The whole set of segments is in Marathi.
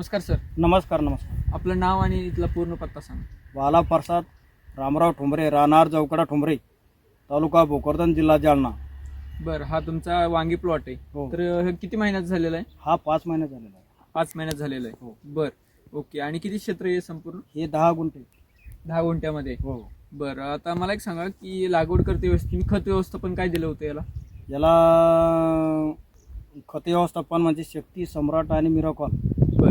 नमस्कार सर. नमस्कार नमस्कार. आपलं नाव आणि इथला पूर्ण पत्ता सांगा. बाला प्रसाद रामराव ठोंबरे राहणार चौकडा ठोंबरे तालुका भोकरदन जिल्हा जालना. बरं हा तुमचा वांगी प्लॉट आहे. हो. तर हे किती महिन्यात झालेला आहे? हा पाच महिने झालेला आहे. पाच महिन्यात झालेला आहे. हो. बरं ओके. आणि किती क्षेत्र आहे संपूर्ण? हे दहा गुंठे. दहा गुंठ्यामध्ये. हो. बरं आता मला एक सांगा की लागवड करते वेळेस तुम्ही खत व्यवस्थापन काय दिलं होतं याला? याला खत व्यवस्थापन म्हणजे शक्ती सम्राट आणि मिराकॉल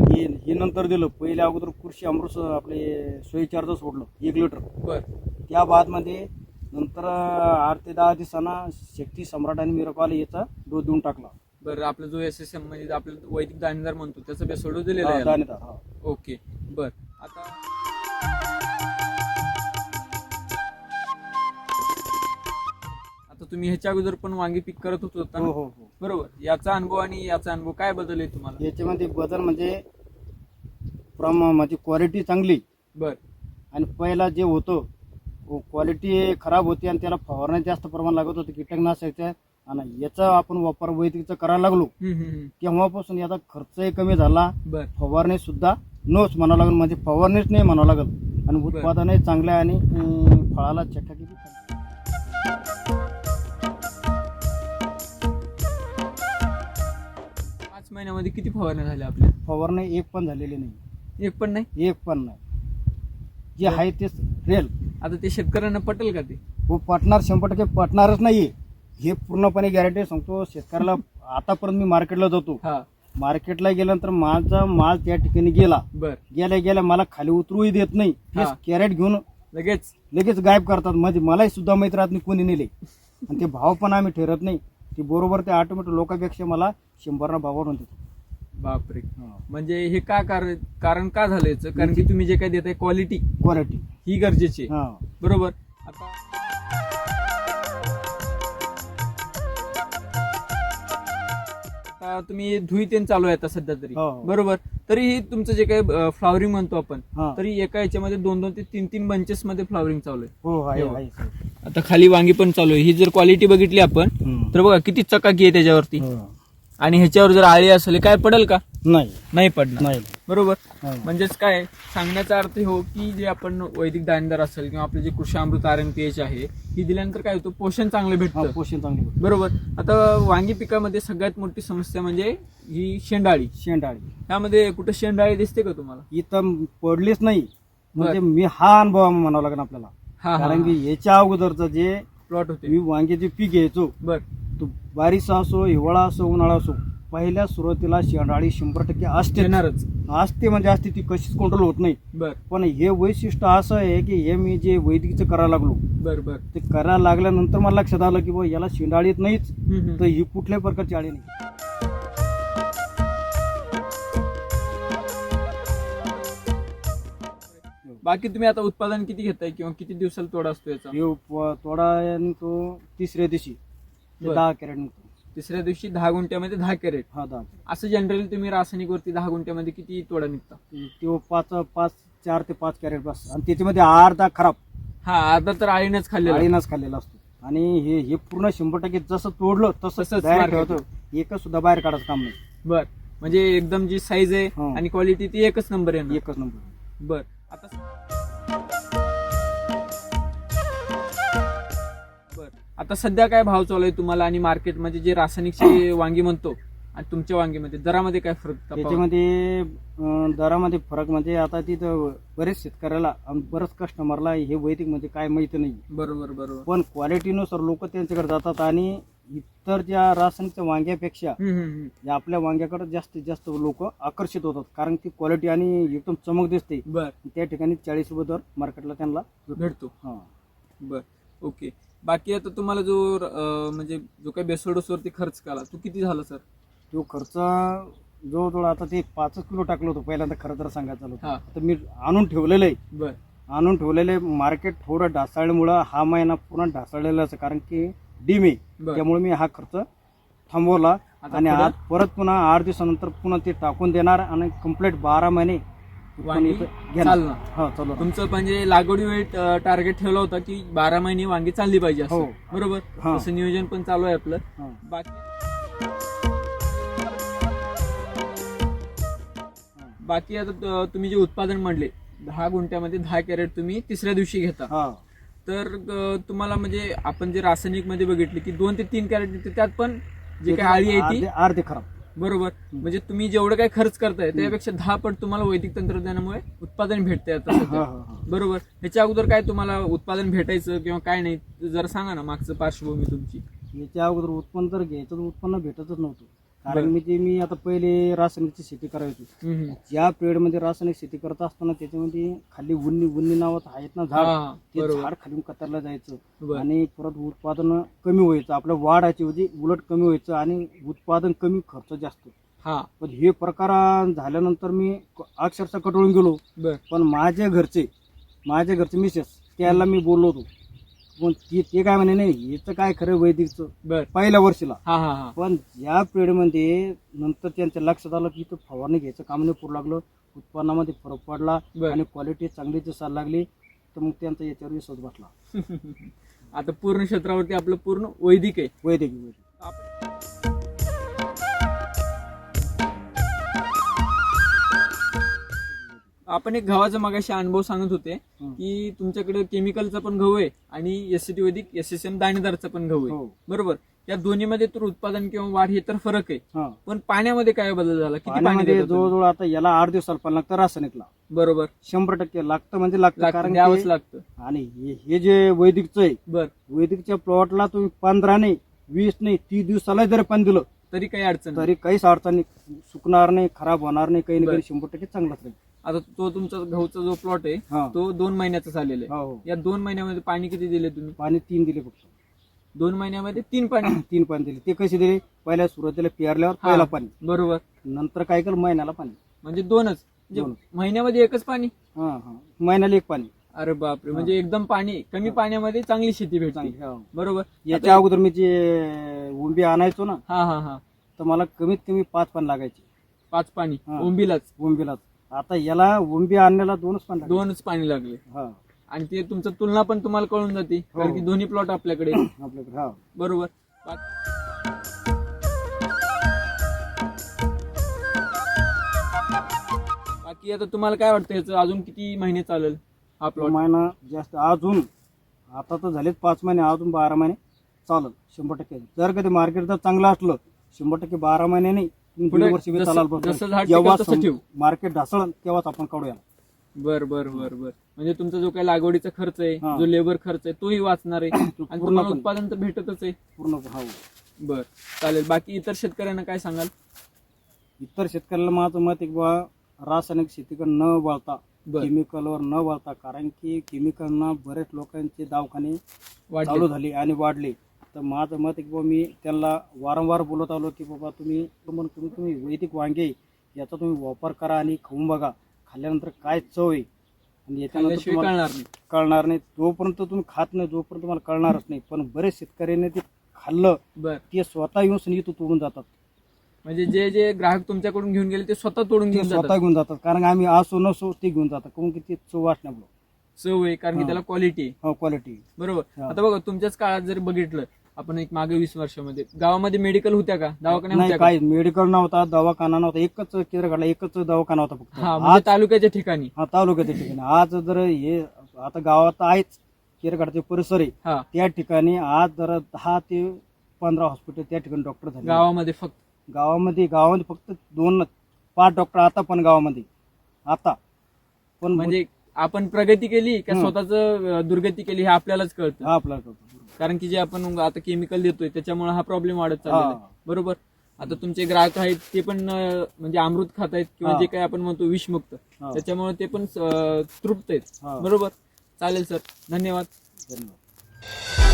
हे हे नंतर दिलं. पहिले अगोदर कृषी अमृत आपले सोयीचार्ज सोडलं. एक लिटर. बरं. त्या बादमध्ये नंतर आठ ते दहा दिवसांना शक्ती सम्राट आणि मिराकॉल याचा डोस देऊन टाकला. बरं आपलं जो एस एस एम म्हणजे आपलं वैदिक दाणेदार म्हणतो त्याचं बेसोडो दिलेलं हा, आहे याला. दाणेदार, हा. ओके बर. आता आता तुम्ही ह्याच्या अगोदर पण वांगी पीक करत होत होता हो ना? हो हो. बरोबर. याचा अनुभव आणि याचा अनुभव काय बदल आहे तुम्हाला? याच्यामध्ये बदल म्हणजे प्रम म्हणजे क्वालिटी चांगली. बर. आणि पहिला जे होतं क्वालिटी खराब होती आणि त्याला फवारण्या जास्त प्रमाण लागत होतं कीटकनाशकच्या आणि याचा आपण वापर वैदिकचा करायला लागलो. तेव्हापासून याचा खर्चही कमी झाला. फवारणी सुद्धा नोच म्हणावं लागेल म्हणजे फवारणीच नाही म्हणावं लागेल. आणि उत्पादनही चांगलं आहे आणि फळाला चांगली. पाच महिन्यामध्ये किती फवारण्या झाल्या आपल्या? फवारणी एक पण झालेली नाही. एक पण नाही? एक पण नाही. जे आहे तेच रेल आता ते शेतकऱ्यांना पटेल का ते? हो पटणार शंभर टक्के पटणारच नाही हे पूर्णपणे गॅरंटी सांगतो शेतकऱ्याला आतापर्यंत मी मार्केटला जातो. हा. मार्केटला गेल्यानंतर माझा माल त्या ठिकाणी गेला. बर. गेल्या गेल्या मला खाली उतरूही देत नाही. तेच. कॅरेट घेऊन लगेच? लगेच गायब करतात. म्हणजे मलाही सुद्धा माहीत राहत नाही कोणी नेले. आणि ते भाव पण आम्ही ठरत नाही. ते बरोबर ते ऑटोमॅटिक लोकांपेक्षा मला शंभरना भावावरून देतो बापरे. म्हणजे हे का कारण कारण का झालं याचं? कारण की तुम्ही जे काय देताय क्वालिटी क्वालिटी ही गरजेची आहे. हा. बरोबर? आता आता तुम्ही धुई तेन चालू आहे आता सध्या तरी. हो. बरोबर? तरी हे तुमचं जे काही फ्लॉवरिंग म्हणतो आपण हा. तरी एका याच्यामध्ये दोन दोन ते तीन तीन बंचेस मध्ये फ्लॉवरिंग चालू आहे. हो आहे हो. आहे साहेब. आता खाली वांगी पण चालू आहे. ही जर क्वालिटी बघितली आपण. तर बघा किती चकाकी आहे त्याच्यावरती. हो. आणि ह्याच्यावर जर आळी असेल हे काय पडेल का? नाही. नाही पडणार. नाही. बरोबर. म्हणजेच काय सांगण्याचा अर्थ हो की जे आपण वैदिक दाणेदार असेल किंवा आपले जे कृषी अमृत आर एन पी एच आहे ही दिल्यानंतर काय होतं? पोषण चांगलं हा, भेटतं. पोषण चांगली होते. बरोबर? आता वांगी पिकामध्ये सगळ्यात मोठी समस्या म्हणजे ही शेंडाळी. शेंडाळी. त्यामध्ये कुठं शेंडाळी दिसते का तुम्हाला? इथं पडलीच नाही. म्हणजे मी हा अनुभव म्हणावा लागेल आपल्याला. हा कारण की याच्या अगोदरचं जे प्लॉट होते. मी वांग्याचे पीक घ्यायचो. बर. तो बारिश असो हिवाळा असो उन्हाळा असो पहिल्या सुरुवातीला शेंडाळी शंभर टक्के असते येणारच. असते म्हणजे असते ती कशीच कंट्रोल होत नाही. बर. पण हे वैशिष्ट्य असं आहे की हे मी जे वैदिकचं करायला लागलो बर बर. ते करायला लागल्यानंतर मला लक्षात आलं की बुवा याला शेंडाळीत नाहीच. हम्म, हम्म. तर ही कुठल्या प्रकारची आळी नाही. बाकी तुम्ही आता उत्पादन किती घेताय किंवा किती दिवसाला तोडा असतो याचा? हे उप- आणि तो तिसऱ्या दिवशी. ते बरं. दहा कॅरेट निघतो तिसऱ्या दिवशी दहा गुंठ्यामध्ये दहा कॅरेट. हा दहा. असं जनरली तुम्ही रासायनिक वरती दहा गुंठ्यामध्ये किती तोडा निघता? तो पाच पाच चार ते पाच कॅरेट बस. आणि त्याच्यामध्ये अर्धा खराब. हा अर्धा तर आळीनच खाल्लेला. आळीनाच खाल्लेला असतो. आणि हे हे पूर्ण शंभर टक्के जसं तोडलं तसं तसंच market. ठेवतो एकच सुद्धा बाहेर काढायचं काम नाही. बर. म्हणजे एकदम जी साईज आहे हो. आणि क्वालिटी ती एकच नंबर आहे एकच नंबर बर. आता आता सध्या काय भाव चालू आहे तुम्हाला आणि मार्केट म्हणजे जे रासायनिकचे वांगी म्हणतो आणि तुमच्या वांगीमध्ये दरामध्ये काय फरक? त्याच्यामध्ये अं, दरामध्ये फरक म्हणजे आता तिथं बरेच शेतकऱ्याला आणि बरेच कस्टमरला हे वैदिक म्हणजे काय माहिती नाही. बरोबर बरोबर. पण क्वालिटीनुसार लोक त्यांच्याकडे जातात आणि इतर ज्या रासायनिकच्या वांग्यापेक्षा हम्म, हम्म, हम्म. या आपल्या वांग्याकडे जास्तीत जास्त लोक आकर्षित होतात. कारण ती क्वालिटी आणि एकदम चमक दिसते. बर. त्या ठिकाणी चाळीस रुपये दर मार्केटला त्यांना भेटतो. हा. बर. ओके. बाकी आता तुम्हाला जो अं, म्हणजे जो काही बेसोडोस वरती खर्च केला तो किती झाला सर? तो खर्च जवळजवळ आता ते पाच किलो टाकलं होतं पहिल्यांदा खरं तर सांगायचं झालं हा. आता मी आणून ठेवलेलं आहे. बर. आणून ठेवलेले मार्केट थोडं ढासळल्यामुळं हा महिना पूर्ण ढासळलेला आहे कारण की डीम आहे. बर. त्यामुळे मी हा खर्च थांबवला. आता आणि पुढे? आज परत पुन्हा आठ दिवसानंतर पुन्हा ते टाकून देणार आणि कंप्लीट बारा महिने वांगी. चालणार हा चालू तुमचं म्हणजे लागवडी वेळ टार्गेट ठेवलं होतं की बारा महिने वांगी चालली पाहिजे असं हो. बरोबर हा. तसं नियोजन पण चालू आहे आपलं हा. बाकी बाकी आता तुम्ही जे उत्पादन म्हणले दहा गुंठ्यामध्ये दहा कॅरेट तुम्ही तिसऱ्या दिवशी घेता हा तर तुम्हाला म्हणजे आपण जे रासायनिकमध्ये बघितले की दोन ते तीन कॅरेट त्यात पण जे काही आळी आहे ती अर्धे खराब बरोबर. म्हणजे तुम्ही जेवढं काही खर्च करताय त्यापेक्षा दहा पट तुम्हाला वैदिक तंत्रज्ञानामुळे उत्पादन भेटतंय आता बरोबर. ह्याच्या अगोदर काय तुम्हाला उत्पादन भेटायचं किंवा काय नाही जरा सांगा ना मागचं पार्श्वभूमी तुमची. याच्या अगोदर उत्पन्न तर घ्यायचं तर उत्पन्न भेटतच नव्हतं. कारण बरं. मी ते मी आता पहिले रासायनिकची शेती करायची. हम्म. ज्या पिरियडमध्ये रासायनिक शेती करत असताना त्याच्यामध्ये खाली उन्नी उन्नी नावात आहेत ना झाड हा, ते बरोबर. झाड खाली कतरला जायचं. बरं. आणि परत उत्पादन कमी व्हायचं. आपल्या वाढायची होती उलट कमी व्हायचं आणि उत्पादन कमी खर्च जास्त. हा. पण हे प्रकार झाल्यानंतर मी अक्षरशः कटळून गेलो. बर. पण माझे घरचे माझे घरचे मिसेस त्याला मी बोललो होतो. पण ते ते काय म्हणे नाही याचं काय खरं वैदिकचं? बर. पहिल्या वर्षीला. हा हा हा. पण या पिरियडमध्ये नंतर त्यांच्या लक्षात आलं की इथं फवारणी घ्यायचं काम नाही पुरू लागलं उत्पन्नामध्ये फरक पडला बर. आणि क्वालिटी चांगली दिसायला लागली तर मग त्यांचा याच्यावर विश्वास बसला. आता पूर्ण क्षेत्रावरती आपलं पूर्ण वैदिक आहे. वैदिक वैदिक. आपण- आपण एक गव्हाचा मगाशी अनुभव सांगत होते. की तुमच्याकडे केमिकलचा पण गहू आहे आणि एस सी टी वैदिक एस एस एम दाणेदारचा पण गहू आहे. हो. बरोबर? या दोन्हीमध्ये तर उत्पादन किंवा वाढ हे तर फरक आहे. पण पाण्यामध्ये काय बदल झाला? किती पाणी पाण्यामध्ये देता तुम्ही? जवळजवळ आता याला आठ दिवसाला पाणी लागतं रासायनिकला बरोबर. शंभर टक्के लागतं म्हणजे लागतं लागतं, कारण द्यावंच की- लागतं. आणि हे हे जे वैदिकचं आहे बर. वैदिकच्या प्लॉटला तुम्ही पंधरा नाही वीस नाही तीस दिवसाला जरी पाणी दिलं तरी काही अडचण नाही. तरी काहीच अडचण नाही. सुकणार नाही खराब होणार नाही काही नाही बरं. काही शंभर टक्के चांगलाच राहील. आता तो तुमचा गहूचा जो प्लॉट आहे हा. तो दोन महिन्याचा झालेला आहे. हो हो. या दोन महिन्यामध्ये पाणी किती दिले तुम्ही? पाणी तीन दिले फक्त. दोन महिन्यामध्ये तीन पाणी? तीन पाणी दिले. ते कसे दिले? पहिल्या सुरुवातीला पेरल्यावर हा. पहिला पाणी. बरोबर. नंतर काय केलं? महिन्याला पाणी. म्हणजे दोनच. म्हणजे दोनच. महिन्यामध्ये एकच पाणी? हा हा. महिन्याला एक पाणी. अरे बापरे. म्हणजे एकदम पाणी कमी पाण्यामध्ये चांगली शेती भेटते. चांगली हो. बरोबर. याच्या अगोदर मी जे उंबी आणायचो ना हा हा हा. तर मला कमीत कमी पाच पाणी लागायचे. पाच पाणी. हा. ओंबीलाच उंबीला आता याला उंबी आणण्याला दोनच पाणी लागले. दोनच पाणी लागले. हा. आणि ते तुमचं तुलना पण तुम्हाला कळून जाते कारण की दोन्ही प्लॉट आपल्याकडे. आपल्याकडे हा. बरोबर. बा- बाकी आता तुम्हाला काय वाटतं याचं? अजून किती महिने चालेल हा प्लॉट महिना जास्त अजून आता तर झालेच पाच महिने अजून बारा महिने चालत शंभर टक्के. जर कधी मार्केट जर चांगलं असलं शंभर टक्के बारा महिने नाही पुढे दीड वर्ष बी जसं- चालाल जसं झाड बघ टिकेल जेव्हा तसं ठेवू. मार्केट ढासळ तेव्हाच आपण काढूया बर बर बर बर. म्हणजे तुमचा जो काही लागवडीचा खर्च आहे हा. जो लेबर खर्च आहे तोही वाचणार आहे. आणि पूर्ण तुम्हाला पण- उत्पादन तर भेटतच आहे. पूर्ण हा. बर चालेल. बाकी इतर शेतकऱ्यांना काय सांगाल? इतर शेतकऱ्याला माझं मत एक बा रासायनिक शेतीकडे न वळता बर. केमिकलवर न वळता कारण की केमिकलना बरेच लोकांचे दवाखाने चालू वाढले झाले आणि वाढले. तर माझं मत एक बा मी त्यांना वारंवार बोलत आलो की बाबा तुम्ही तुम्ही तुम्ही तुम्ही वैदिक वांगे याचा तुम्ही वापर करा आणि खाऊन बघा. खाल्ल्यानंतर काय चव आहे? आणि याच्यानंतर तुम्हाला कळणार नाही. कळणार नाही. जोपर्यंत तुम्ही खात नाही जोपर्यंत तुम्हाला कळणारच नाही. पण बरेच शेतकऱ्यांनी ते खाल्लं बर. ते स्वतः येऊन सनी तोडून जातात. म्हणजे जे जे ग्राहक तुमच्याकडून घेऊन गेले ते स्वतः तोडून ते घेऊन स्वतः जातात घेऊन जातात. कारण आम्ही असो नसो ते घेऊन जातात. कारण की ते चव वाटण्यामुळं चव आहे कारण की हा. त्याला क्वालिटी आहे. हो क्वालिटी बरोबर. हा. आता बघा तुमच्याच काळात जर बघितलं आपण एक मागे वीस वर्षामध्ये. गावामध्ये मेडिकल होत्या का? दवाखान्या नाही होत्या का? काय मेडिकल नव्हता दवाखाना नव्हता. एकच केरकडला एकच दवाखाना होता फक्त. हा आज म्हणजे तालुक्याच्या ठिकाणी. हा तालुक्याच्या ठिकाणी. आज जर हे आता गावात आहेच केरकडचे परिसर आहे. हा. त्या ठिकाणी आज जर दहा ते पंधरा हॉस्पिटल त्या ठिकाणी डॉक्टर झाले. गावामध्ये फक्त. गावामध्ये गावामध्ये फक्त दोन पाच डॉक्टर आता पण गावामध्ये. आता. पण म्हणजे आपण प्रगती केली का हम्म. स्वतःच दुर्गती केली हे आपल्यालाच कळतं. हा आपला कारण की जे आपण आता केमिकल देतोय त्याच्यामुळे हा प्रॉब्लेम वाढत चाललेला आहे. बरोबर आता तुमचे ग्राहक आहेत ते पण म्हणजे अमृत खात आहेत किंवा. जे काही आपण म्हणतो विषमुक्त. त्याच्यामुळे ते पण तृप्त आहेत. बरोबर चालेल सर धन्यवाद धन्यवाद